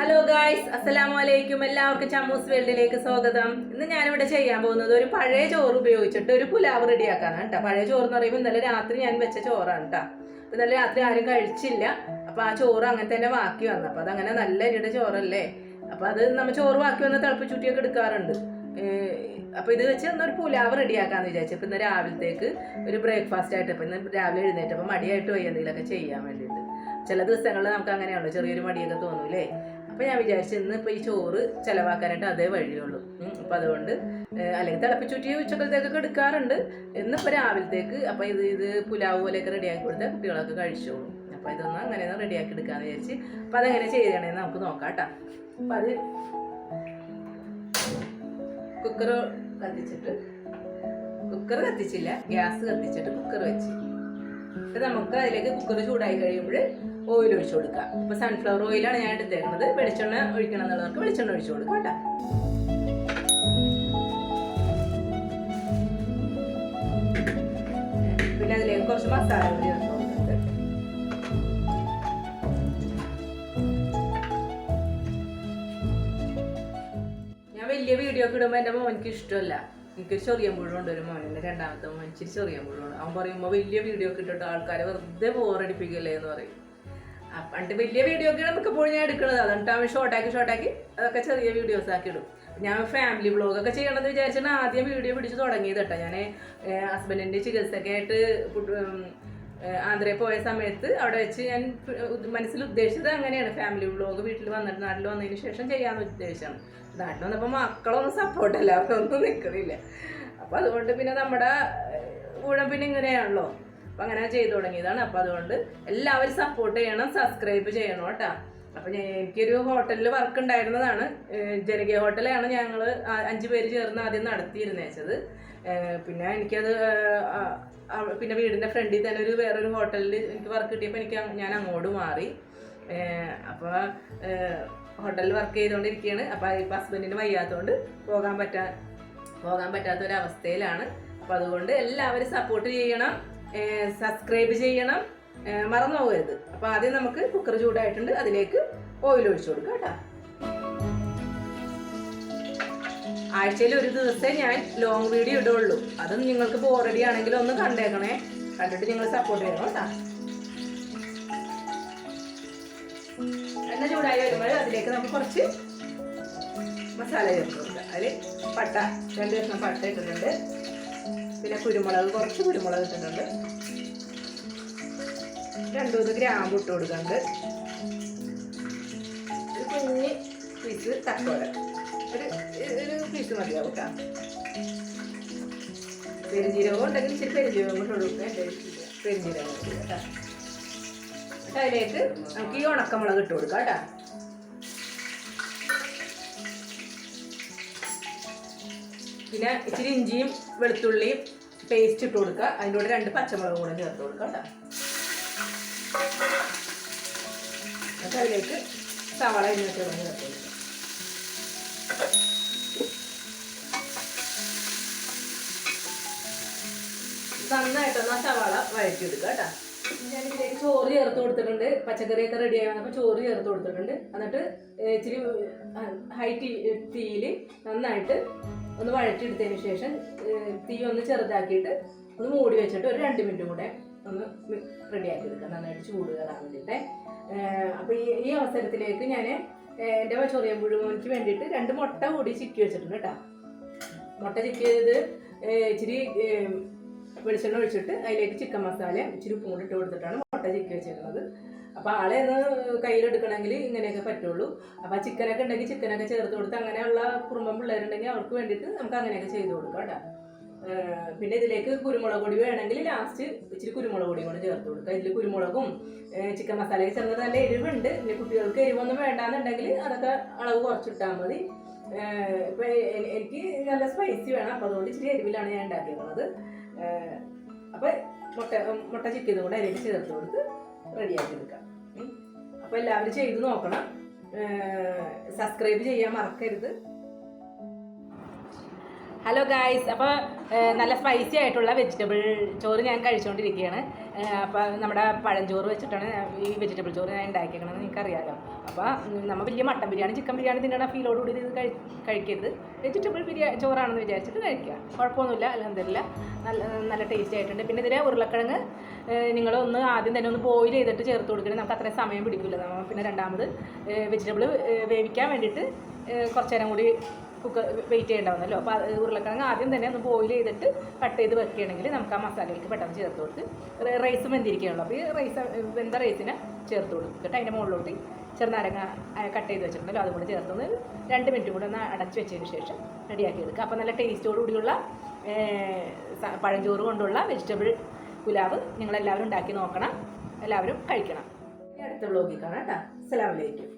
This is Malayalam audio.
ഹലോ ഗായ്സ് അസ്സലാമു അലൈക്കും എല്ലാവർക്കും ചമ്മൂസ് വേൾഡിലേക്ക് സ്വാഗതം. ഇന്ന് ഞാനിവിടെ ചെയ്യാൻ പോകുന്നത് ഒരു പഴയ ചോറ് ഉപയോഗിച്ചിട്ട് ഒരു പുലാവ് റെഡിയാക്കാനാണ് കേട്ടോ പഴയ ചോറ് എന്ന് പറയുമ്പോൾ ഇന്നലെ രാത്രി ഞാൻ വെച്ച ചോറാണ് കേട്ടോ ഇന്നലെ രാത്രി ആരും കഴിച്ചില്ല. അപ്പോൾ ആ ചോറ് അങ്ങനെ തന്നെ ബാക്കി വന്നു. അപ്പൊ അതങ്ങനെ നല്ല അരിയുടെ ചോറല്ലേ? അപ്പോൾ അത് നമ്മൾ ചോറ് ബാക്കി വന്ന് തിളപ്പിച്ചുട്ടിയൊക്കെ എടുക്കാറുണ്ട്. അപ്പോൾ അപ്പൊ ഇത് വെച്ച് ഒരു പുലാവ് റെഡിയാക്കാന്ന് വിചാരിച്ചു. ഇപ്പൊ ഇന്ന് രാവിലത്തേക്ക് ഒരു ബ്രേക്ക്ഫാസ്റ്റ് ആയിട്ട് ഇപ്പൊ ഇന്ന് രാവിലെ എഴുന്നേറ്റപ്പോൾ മടിയായിട്ട് പോയി എന്തെങ്കിലുമൊക്കെ ചെയ്യാൻ വേണ്ടിയിട്ട്. ചില ദിവസങ്ങളിൽ നമുക്ക് അങ്ങനെയാണല്ലോ ചെറിയൊരു മടിയൊക്കെ തോന്നൂലേ അപ്പൊ ഞാൻ വിചാരിച്ചു ഇന്ന് ഇപ്പോൾ ഈ ചോറ് ചിലവാക്കാനായിട്ട് അതേ വഴിയുള്ളൂ. അപ്പം അപ്പൊ അതുകൊണ്ട് അല്ലെങ്കിൽ തിളപ്പിച്ചുറ്റി ഉച്ചക്കലത്തേക്കൊക്കെ എടുക്കാറുണ്ട്. ഇന്നിപ്പോൾ രാവിലത്തേക്ക് അപ്പം ഇത് ഇത് പുലാവ് പോലെയൊക്കെ റെഡിയാക്കി കൊടുത്താൽ കുട്ടികളൊക്കെ കഴിച്ചോളൂ. അപ്പോൾ ഇതൊന്ന് അങ്ങനെ ഒന്ന് റെഡിയാക്കി എടുക്കാമെന്ന് വിചാരിച്ച് അപ്പം അതെങ്ങനെ ചെയ്യണമെന്ന് നമുക്ക് നോക്കാം കേട്ടോ അപ്പം അത് കുക്കർ കത്തിച്ചിട്ട് കുക്കർ കത്തിച്ചില്ല ഗ്യാസ് കത്തിച്ചിട്ട് കുക്കർ വെച്ച്. നമുക്ക് അതിലേക്ക് കുക്കർ ചൂടായി കഴിയുമ്പോൾ ഓയിൽ ഒഴിച്ചു കൊടുക്കുക. ഇപ്പൊ സൺഫ്ലവർ ഓയിലാണ് ഞാൻ എടുത്തേക്കുന്നത്. വെളിച്ചെണ്ണ ഒഴിക്കണം എന്നുള്ളവർക്ക് വെളിച്ചെണ്ണ ഒഴിച്ചു കൊടുക്കുക കേട്ടോ. പിന്നെ അതിലേക്ക് കുറച്ച് മസാല കൊടുക്കുന്നുണ്ട് ഞാൻ വലിയ വീഡിയോ ഒക്കെ ഇടുമ്പോൾ എന്റെ മോനിക്ക് ഇഷ്ടമല്ല. എനിക്കൊരു ചെറിയ മുഴുവുണ്ട് ഒരു മോനെ രണ്ടാമത്തെ മോൻ ഇച്ചിരി ചെറിയ മുഴുവുണ്ട് അവൻ പറയുമ്പോൾ വലിയ വീഡിയോ ഒക്കെ ഇട്ടിട്ട് ആൾക്കാരെ വെറുതെ ബോറടിപ്പിക്കല്ലേ എന്ന് പറയും. പണ്ട് വലിയ വീഡിയോ ഒക്കെ നമുക്ക് പോയി ഞാൻ എടുക്കണത് അതുകൊണ്ട് അവൻ ഷോർട്ടാക്കി ഷോർട്ടാക്കി അതൊക്കെ ചെറിയ വീഡിയോസ് ആക്കി ഇടും. ഞാൻ ഫാമിലി വ്ളോഗൊക്കെ ചെയ്യണമെന്ന് വിചാരിച്ചാണ് ആദ്യം വീഡിയോ പിടിച്ച് തുടങ്ങിയത് കേട്ടോ ഞാൻ ഹസ്ബൻഡിന്റെ ചികിത്സയൊക്കെ ആയിട്ട് ആന്ധ്രയിൽ പോയ സമയത്ത് അവിടെ വെച്ച് ഞാൻ മനസ്സിൽ ഉദ്ദേശിച്ചത് അങ്ങനെയാണ്. ഫാമിലി വ്ളോഗ് വീട്ടിൽ വന്നിട്ട് നാട്ടിൽ വന്നതിന് ശേഷം ചെയ്യാമെന്ന് ഉദ്ദേശമാണ് നാട്ടിൽ വന്നപ്പോൾ മക്കളൊന്നും സപ്പോർട്ടല്ല അവരൊന്നും നിൽക്കുന്നില്ല അപ്പോൾ അതുകൊണ്ട് പിന്നെ നമ്മുടെ കൂടെ പിന്നെ ഇങ്ങനെയാണല്ലോ. അപ്പം അങ്ങനെ ചെയ്തു തുടങ്ങിയതാണ്. അപ്പം അതുകൊണ്ട് എല്ലാവരും സപ്പോർട്ട് ചെയ്യണം സബ്സ്ക്രൈബ് ചെയ്യണം കേട്ടോ. അപ്പം എനിക്കൊരു ഹോട്ടലിൽ വർക്ക് ഉണ്ടായിരുന്നതാണ്. ജനകീയ ഹോട്ടലാണ് ഞങ്ങൾ അഞ്ച് പേര് ചേർന്ന് ആദ്യം നടത്തിയിരുന്നേച്ചത്. പിന്നെ എനിക്കത് പിന്നെ വീടിന്റെ ഫ്രണ്ടിൽ തന്നെ ഒരു വേറൊരു ഹോട്ടലിൽ എനിക്ക് വർക്ക് കിട്ടിയപ്പോൾ എനിക്ക് ഞാൻ അങ്ങോട്ട് മാറി. അപ്പോൾ ഹോട്ടലിൽ വർക്ക് ചെയ്തുകൊണ്ടിരിക്കുകയാണ് അപ്പോൾ ഇപ്പം ഹസ്ബൻഡിന് വയ്യാത്തതുകൊണ്ട് പോകാൻ പറ്റാ പോകാൻ പറ്റാത്തൊരവസ്ഥയിലാണ്. അപ്പോൾ അതുകൊണ്ട് എല്ലാവരും സപ്പോർട്ട് ചെയ്യണം. സബ്സ്ക്രൈബ് ചെയ്യണം. മറന്നു പോകരുത് അപ്പോൾ ആദ്യം നമുക്ക് കുക്കർ ചൂടായിട്ടുണ്ട്. അതിലേക്ക് ഓയിൽ ഒഴിച്ചു കൊടുക്കാം കേട്ടോ. ആഴ്ചയിൽ ഒരു ദിവസമേ ഞാൻ ലോങ് വീഡിയോ ഇടുള്ളൂ. അതും നിങ്ങൾക്ക് ബോറടി ആണെങ്കിൽ ഒന്ന് കണ്ടേക്കണേ. കണ്ടിട്ട് നിങ്ങൾ സപ്പോർട്ട് ചെയ്യണം കേട്ടോ. എണ്ണ ചൂടായി വരുമ്പോൾ അതിലേക്ക് നമുക്ക് കുറച്ച് മസാല ചേർത്ത് കൊടുക്കാം. അതിൽ പട്ട രണ്ട് കഷ്ണം പട്ട ഇട്ടിട്ടുണ്ട്. പിന്നെ കുരുമുളക് കുറച്ച് കുരുമുളക് ഇട്ടിട്ടുണ്ട്. രണ്ടു മൂന്ന് ഗ്രാമ്പ് ഇട്ട് കൊടുക്കുന്നുണ്ട് ഒരു കുഞ്ഞ് പീസ് തക്കോല. ഒരു ഒരു പീസ് മതിയാവും കേട്ടോ. പെരുംജീരകം ഉണ്ടെങ്കിൽ ഇച്ചിരി പെരുംജീരകം കൊണ്ട് കൊടുക്കുക എന്റെ പെരുംജീരകം കൂടി കേട്ടോ. അതിലേക്ക് നമുക്ക് ഈ ഉണക്കമുളക് ഇട്ട് കൊടുക്കാം കേട്ടോ. പിന്നെ ഇച്ചിരി ഇഞ്ചിയും വെളുത്തുള്ളിയും പേസ്റ്റ് ഇട്ട് കൊടുക്കുക. അതിന്റെ കൂടെ രണ്ട് പച്ചമുളക് കൂടെ ചേർത്ത് കൊടുക്കുക കേട്ടോ. എന്നിട്ട് അതിലേക്ക് സവാള ഇന്നത്തെ ചേർത്ത് കൊടുക്കുക. നന്നായിട്ടൊന്ന് ആ സവാള വഴറ്റിയെടുക്കുക കേട്ടോ. ഞാൻ ഇതിലേക്ക് ചോറ് ചേർത്ത് കൊടുത്തിട്ടുണ്ട്. പച്ചക്കറിയൊക്കെ റെഡി ആയി ചോറ് ചേർത്ത് കൊടുത്തിട്ടുണ്ട്. എന്നിട്ട് ഇച്ചിരി ഹൈ തീ തീയിൽ നന്നായിട്ട് ഒന്ന് വഴറ്റിയെടുത്തതിന് ശേഷം തീ ഒന്ന് ചെറുതാക്കിയിട്ട് ഒന്ന് മൂടി വെച്ചിട്ട് ഒരു രണ്ട് മിനിറ്റ് കൂടെ ഒന്ന് റെഡിയാക്കി എടുക്കാം നന്നായിട്ട് ചൂട് കയറാൻ വേണ്ടിയിട്ട്. അപ്പോൾ ഈ ഈ അവസരത്തിലേക്ക് ഞാൻ എന്റെ ചൊറിയൻ പുഴുമോനിക്ക് വേണ്ടിയിട്ട് രണ്ട് മുട്ട കൂടി ചിക്കി വെച്ചിട്ടുണ്ട് കേട്ടോ. മുട്ട ചിക്കിയത് ഇച്ചിരി വെളിച്ചെണ്ണ ഒഴിച്ചിട്ട് അതിലേക്ക് ചിക്കൻ മസാല ഇച്ചിരി ഉപ്പും ഇട്ട് കൊടുത്തിട്ടാണ് മുട്ട ചിക്കി വെച്ചിരുന്നത് അപ്പോൾ ആളെ ഒന്ന് കയ്യിലെടുക്കണമെങ്കിൽ ഇങ്ങനെയൊക്കെ പറ്റുള്ളൂ. അപ്പോൾ ആ ചിക്കനൊക്കെ ഉണ്ടെങ്കിൽ ചിക്കനൊക്കെ ചേർത്ത് കൊടുത്ത് അങ്ങനെയുള്ള കുറുമ്പം പിള്ളേരുണ്ടെങ്കിൽ അവർക്ക് വേണ്ടിയിട്ട് നമുക്ക് അങ്ങനെയൊക്കെ ചെയ്ത് കൊടുക്കാം കേട്ടോ. പിന്നെ ഇതിലേക്ക് കുരുമുളക് പൊടി വേണമെങ്കിൽ ലാസ്റ്റ് ഇച്ചിരി കുരുമുളക് പൊടിയും കൂടെ ചേർത്ത് കൊടുക്കുക ഇതിൽ കുരുമുളകും ചിക്കൻ മസാലയൊക്കെ ചേർന്നത് നല്ല എരിവുണ്ട്. പിന്നെ കുട്ടികൾക്ക് എരിവൊന്നും വേണ്ടാന്നുണ്ടെങ്കിൽ അതൊക്കെ അളവ് കുറച്ചിട്ടാൽ മതി. ഇപ്പൊ എനിക്ക് നല്ല സ്പൈസി വേണം. അപ്പോൾ അതുകൊണ്ട് ഇച്ചിരി എരിവിലാണ് ഞാൻ ഉണ്ടാക്കിയിരുന്നത് ഏഹ് അപ്പൊ മുട്ട മുട്ട ചിക്കിയത് കൂടെ അതിലേക്ക് ചേർത്ത് കൊടുത്ത് റെഡിയാക്കി എടുക്കാം. ഉം. അപ്പൊ എല്ലാവരും ചെയ്ത് നോക്കണം. സബ്സ്ക്രൈബ് ചെയ്യാൻ മറക്കരുത്. ഹലോ ഗായ്സ് അപ്പോൾ നല്ല സ്പൈസി ആയിട്ടുള്ള വെജിറ്റബിൾ ചോറ് ഞാൻ കഴിച്ചുകൊണ്ടിരിക്കുകയാണ് അപ്പോൾ നമ്മുടെ പഴഞ്ചോറ് വെച്ചിട്ടാണ് ഈ വെജിറ്റബിൾ ചോറ് ഞാൻ ഉണ്ടാക്കിയേക്കണമെന്ന് നിങ്ങൾക്ക് അറിയാലോ അപ്പോൾ നമ്മൾ വലിയ മട്ടൻ ബിരിയാണി ചിക്കൻ ബിരിയാണി തിന്നണ ഫീലോടുകൂടി ഇത് കഴി കഴിക്കരുത്. വെജിറ്റബിൾ ബിരിയാണി ചോറാണെന്ന് വിചാരിച്ചിട്ട് കഴിക്കുക. കുഴപ്പമൊന്നുമില്ല അലഹമില്ല നല്ല നല്ല ടേസ്റ്റ് ആയിട്ടുണ്ട്. പിന്നെ ഇതിലെ ഉരുളക്കിഴങ്ങ് നിങ്ങളൊന്ന് ആദ്യം തന്നെ ഒന്ന് ബോയിൽ ചെയ്തിട്ട് ചേർത്ത് കൊടുക്കണേ. നമുക്ക് അത്രയും സമയം പിടിക്കില്ല പിന്നെ രണ്ടാമത് വെജിറ്റബിൾ വേവിക്കാൻ വേണ്ടിയിട്ട് കുറച്ച് നേരം കൂടി കുക്കർ വെയിറ്റ് ചെയ്യേണ്ടാവുന്നല്ലോ. അപ്പോൾ ഉരുളക്കിഴങ്ങ് ആദ്യം തന്നെ ഒന്ന് ബോയിൽ ചെയ്തിട്ട് കട്ട് ചെയ്ത് വെക്കുകയാണെങ്കിൽ നമുക്ക് ആ മസാലയിലേക്ക് പെട്ടെന്ന് ചേർത്ത് കൊടുത്ത് റൈസ് വെന്തിരിക്കുകയുള്ളൂ അപ്പോൾ ഈ റൈസ് വെന്ത റൈസിനെ ചേർത്ത് കൊടുത്തിട്ട് അതിന്റെ മുകളിലോട്ട് ചെറുനാരങ്ങ കട്ട് ചെയ്ത് വെച്ചിട്ടുണ്ടല്ലോ. അതും കൂടി ചേർത്തൊന്ന് രണ്ട് മിനിറ്റ് കൂടെ ഒന്ന് അടച്ച് വെച്ചതിന് ശേഷം റെഡിയാക്കി എടുക്കുക. അപ്പോൾ നല്ല ടേസ്റ്റോടു കൂടിയുള്ള പഴഞ്ചോറ് കൊണ്ടുള്ള വെജിറ്റബിൾ പുലാവ് നിങ്ങളെല്ലാവരും ഉണ്ടാക്കി നോക്കണം. എല്ലാവരും കഴിക്കണം. അടുത്ത വ്ളോഗിൽ കാണാം കേട്ടോ. അസ്സലാമലൈക്കും